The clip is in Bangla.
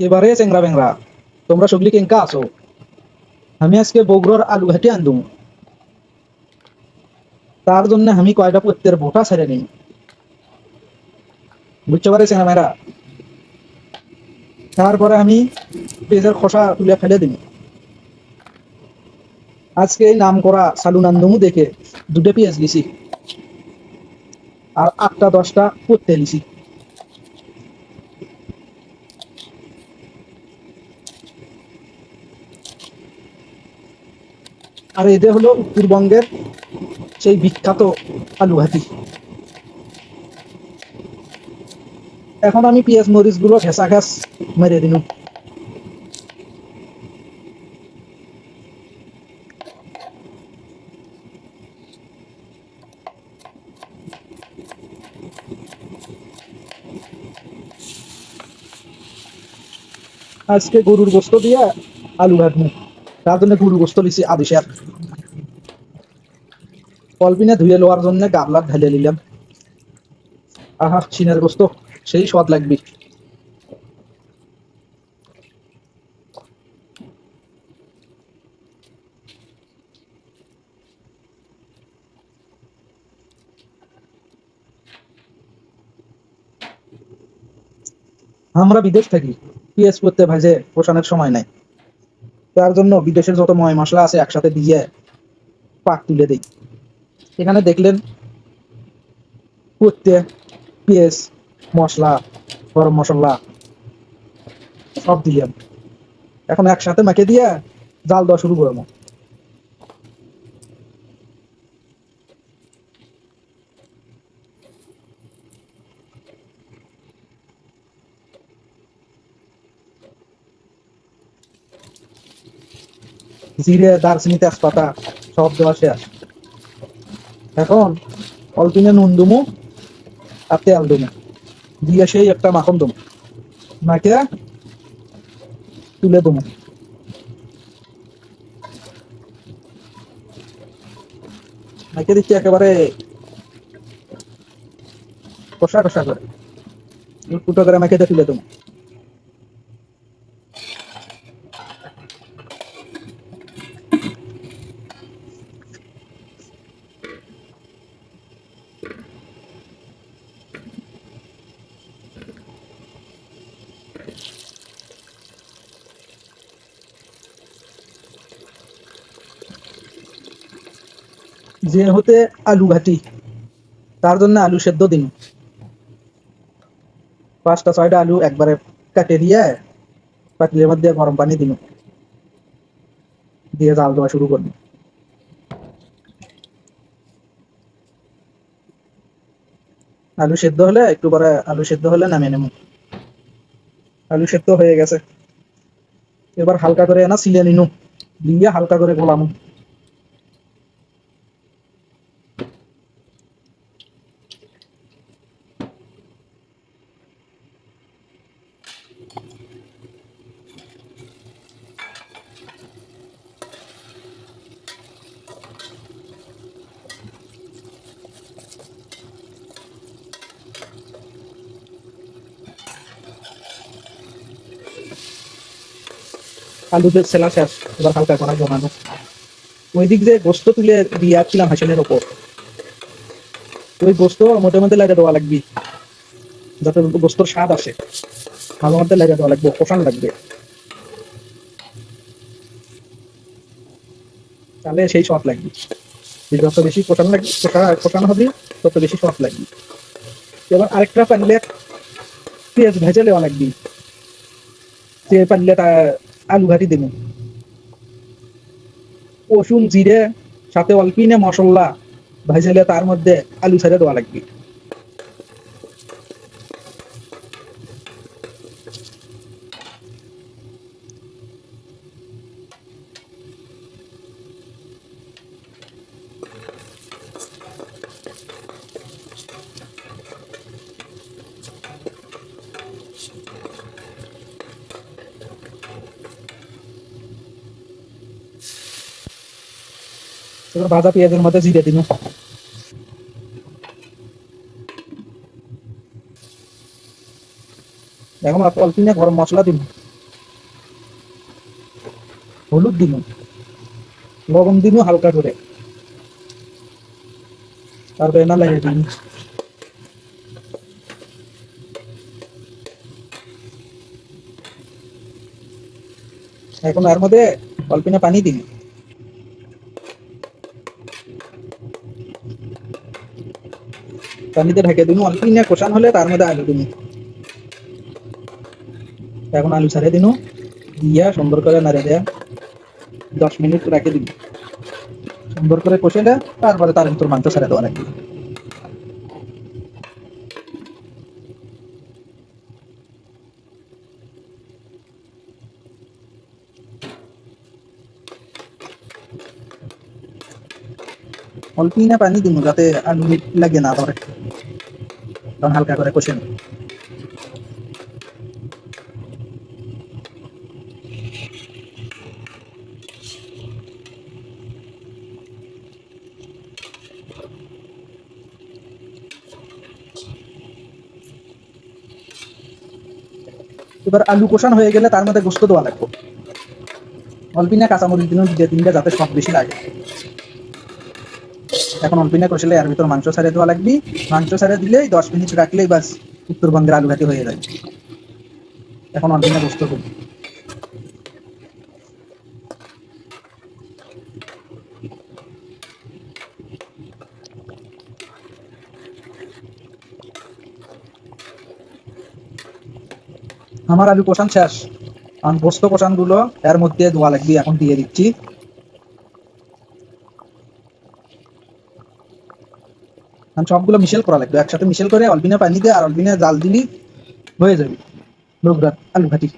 এবারে চেংরা বেংরা। তোমরা সগলি কেঙ্কা আছো? আমি আজকে বগুড়ার আলু ঘাটি আনদুম। তার জন্য আমি কয়টা পত্তের বোটা ছেড়ে নিই বুঝতে চেংরা মেরা তারপরে আমি পেঁয়াজের খোসা তুলে ফেলে দিই আজকে এই নাম করা সালু নান্দমু দেখে দুটো পেঁয়াজ লিছি আর আটটা দশটা পত্তে লিছি আর এদের হলো উত্তরবঙ্গের সেই বিখ্যাত আলু ঘাটি এখন আমি পেঁয়াজ মরিচগুলো ঘেঁচা ঘাস মেরে দিন আজকে গরুর গোস্ত দিয়ে আলু ঘাটমু তার জন্য গরুর গোস্ত লিছি আদিশের কলপিনে ধুয়ে লোয়ার জন্য গাবলার ঢেলে নিলাম আহা, চিনের গোস্ত, সেই স্বাদ লাগবে। আমরা বিদেশ থাকি, পিএস করতে ভাজে পোষণের সময় নাই। তার জন্য বিদেশের যত ময় মশলা আছে একসাথে দিয়ে পাক তুলে দিই। এখানে দেখলেন কুত্তে, পেঁয়াজ, মশলা, গরম মশলা সব দিলাম। এখন একসাথে মাখে দিয়ে জাল দেওয়া শুরু করব। জিরে, দারচিনি, তেজপাতা, সব দেওয়া শেষ। এখন অল্পিনে নুন দুমু আর তেল দুমু। দিয়ে সেই একটা মাখন দুমু। মাকে তুলে দুমু। মাকে দিচ্ছি একেবারে কষা কষা করে। ফুটো করে মাকে তুলে দুমু। যে হতে আলু ঘাটি, তার জন্য আলু সেদ্ধ দিন। পাঁচটা, ছয়টা আলু একবারে কাটে দিয়ে পাতিলের মধ্যে গরম পানি দিন। দিয়ে জাল দেওয়া শুরু করব আলু সেদ্ধ হলে, একটু পরে আলু সেদ্ধ হলে নামিয়ে নেব। আলু সেদ্ধ হয়ে গেছে। এবার হালকা করে না, সিলে নিনু। দিয়ে হালকা করে গোলামু। আলুতে সেলা শেষ, এবার হালকা করা জমানো ওই দিক যে গোস্ত তুলে দিয়ে আসছিলাম হাসিনের ওপর, ওই গোস্ত মোটে মধ্যে লাগে দেওয়া লাগবে। যাতে গোস্তর স্বাদ আসে, ভালো মধ্যে লাগে দেওয়া লাগবে পোষণ লাগবে। তাহলে সেই স্বাদ লাগবে। যত বেশি পোষণ লাগবে পোষণ হবে, তত বেশি স্বাদ লাগবে। এবার আরেকটা পারলে পেঁয়াজ ভেজে নেওয়া লাগবে। যে পারলে আলু ঘাটি দেবেন রসুন, জিরে, সাথে অল্পিনে মশলা ভাইজালে তার মধ্যে আলু ছেড়ে দেওয়া লাগবে। এবার ভাজা পেঁয়াজের মধ্যে জিরে দিন এখন অল্প অল্প গরম মশলা দিন হলুদ দিন লবণ দিনও হালকা করে। তারপরে না লাগে দিন এখন এর মধ্যে অল্পিনা পানি দিন পানিতে ঢেকে দিন অল্পিনা কষান হলে তার মধ্যে আলু দিন এখন আলু ছাড়ে দিন। দিয়া সুন্দর করে নাড়ে দেয়া। দশ মিনিট রাখে দিন সুন্দর করে কষে দেয় তারপরে তার ভিতর মাংস ছেড়ে দেওয়া লাগবে। অল্পই না পানি দিব যাতে আলু লাগে না ধরে। তখন হালকা করে কষে নিই এবার আলু কষানো হয়ে গেলে তার মধ্যে গোস্ত দেওয়া লাগবে। অল্পিনা কাঁচামরিচ দিন দিয়ে তিনটা যাতে সব বেশি লাগে। এখন অল্পিনা কষলে এর ভিতর মাংস ছাড়ে দেওয়া লাগবে। মাংস ছাড়ে দিলেই দশ মিনিট রাখলেই বাস উত্তরবঙ্গের আলু ঘাটি হয়ে যায়। এখন অল্পিনা গোস্ত করব। আমার আলু কষান শেষ। আমি পোস্ত কষানগুলো এর মধ্যে ধোয়া লাগবে, এখন দিয়ে দিচ্ছি। সবগুলো মিশেল করা লাগবে। একসাথে মিশেল করে অল্পিনা পানি দিয়ে আর অল্পিনা জাল দিলি হয়ে যাবে। লোকরা, আলু ভাটি।